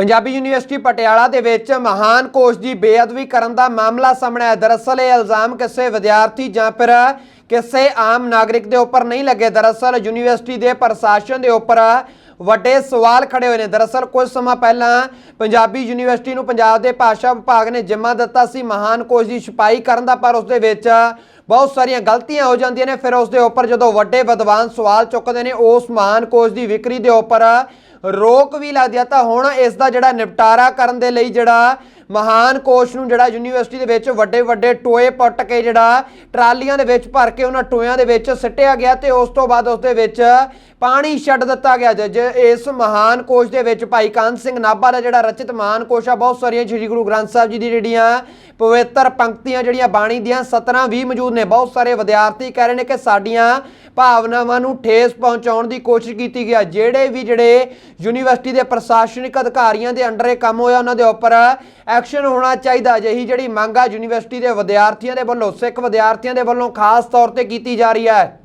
Punjabi university Patiala ਦੇ ਵਿੱਚ ਮਹਾਨ ਕੋਸ਼ ਦੀ ਬੇਅਦਬੀ ਕਰਨ ਦਾ ਮਾਮਲਾ ਸਾਹਮਣੇ ਆਇਆ। ਦਰਅਸਲ ਇਹ ਇਲਜ਼ਾਮ ਕਿਸੇ ਵਿਦਿਆਰਥੀ ਜਾਂ ਫਿਰ ਕਿਸੇ ਆਮ ਨਾਗਰਿਕ ਦੇ ਉੱਪਰ ਨਹੀਂ ਲੱਗੇ। ਦਰਅਸਲ ਯੂਨੀਵਰਸਿਟੀ ਦੇ ਪ੍ਰਸ਼ਾਸਨ ਦੇ ਉੱਪਰ ਵੱਡੇ ਸਵਾਲ ਖੜੇ ਹੋਏ ਨੇ। ਦਰਅਸਲ ਕੁਝ ਸਮਾਂ ਪਹਿਲਾਂ ਪੰਜਾਬੀ ਯੂਨੀਵਰਸਿਟੀ ਨੂੰ ਪੰਜਾਬ ਦੇ ਭਾਸ਼ਾ ਵਿਭਾਗ ਨੇ ਜਿੰਮਾ ਦਿੱਤਾ ਸੀ। ਮਹਾਨ ਕੋਸ਼ ਦੀ ਛਪਾਈ ਕਰਨ ਦਾ, ਪਰ ਉਸ ਦੇ ਵਿੱਚ ਬਹੁਤ ਸਾਰੀਆਂ ਗਲਤੀਆਂ ਹੋ ਜਾਂਦੀਆਂ ਨੇ। ਫਿਰ ਉਸ ਦੇ ਉੱਪਰ ਜਦੋਂ ਵੱਡੇ ਵਿਦਵਾਨ ਸਵਾਲ ਚੁੱਕਦੇ ਨੇ, ਉਸ ਮਹਾਨ ਕੋਸ਼ ਦੀ ਵਿਕਰੀ ਦੇ ਉੱਪਰ ਰੋਕ ਵੀ ਲਾ ਦਿਆ ਤਾਂ ਹੁਣ ਇਸ ਦਾ ਜਿਹੜਾ ਨਿਪਟਾਰਾ ਕਰਨ ਦੇ ਲਈ ਜਿਹੜਾ ਮਹਾਨ ਕੋਸ਼ ਨੂੰ ਜਿਹੜਾ ਯੂਨੀਵਰਸਿਟੀ ਦੇ ਵਿੱਚ ਵੱਡੇ ਵੱਡੇ ਟੋਏ ਪੁੱਟ ਕੇ ਜਿਹੜਾ ਟਰਾਲੀਆਂ ਦੇ ਵਿੱਚ ਭਰ ਕੇ ਉਹਨਾਂ ਟੋਇਆਂ ਦੇ ਵਿੱਚ ਸਿੱਟਿਆ ਗਿਆ ਤੇ ਉਸ ਤੋਂ ਬਾਅਦ ਉਸ ਦੇ ਵਿੱਚ ਪਾਣੀ ਛੱਡ ਦਿੱਤਾ ਗਿਆ। ਜ- ਜ ਇਸ ਮਹਾਨ ਕੋਸ਼ ਦੇ ਵਿੱਚ ਭਾਈ ਕਾਨ ਸਿੰਘ ਨਾਭਾ ਦਾ ਜਿਹੜਾ ਰਚਿਤ ਮਹਾਨ ਕੋਸ਼ ਆ, ਬਹੁਤ ਸਾਰੀਆਂ ਸ੍ਰੀ ਗੁਰੂ ਗ੍ਰੰਥ ਸਾਹਿਬ ਜੀ ਦੀ ਜਿਹੜੀਆਂ ਪਵਿੱਤਰ ਪੰਕਤੀਆਂ ਜਿਹੜੀਆਂ ਬਾਣੀ ਦੀਆਂ 17 20 ਮੌਜੂਦ ਨੇ। ਬਹੁਤ ਸਾਰੇ ਵਿਦਿਆਰਥੀ ਕਹਿ ਰਹੇ ਨੇ ਕਿ ਸਾਡੀਆਂ ਭਾਵਨਾਵਾਂ ਨੂੰ ਠੇਸ ਪਹੁੰਚਾਉਣ ਦੀ ਕੋਸ਼ਿਸ਼ ਕੀਤੀ ਗਿਆ ਜਿਹੜੇ ਵੀ ਜਿਹੜੇ ਯੂਨੀਵਰਸਿਟੀ ਦੇ ਪ੍ਰਸ਼ਾਸਨਿਕ ਅਧਿਕਾਰੀਆਂ ਦੇ ਅੰਡਰ ਇਹ ਕੰਮ ਹੋਇਆ, ਉਹਨਾਂ ਦੇ ਉੱਪਰ ਐਕਸ਼ਨ ਹੋਣਾ ਚਾਹੀਦਾ। ਅਜਿਹੀ ਜਿਹੜੀ ਮੰਗ ਆ ਯੂਨੀਵਰਸਿਟੀ ਦੇ ਵਿਦਿਆਰਥੀਆਂ ਦੇ ਵੱਲੋਂ, ਸਿੱਖ ਵਿਦਿਆਰਥੀਆਂ ਦੇ ਵੱਲੋਂ ਖਾਸ ਤੌਰ ਤੇ ਕੀਤੀ ਜਾ ਰਹੀ ਹੈ।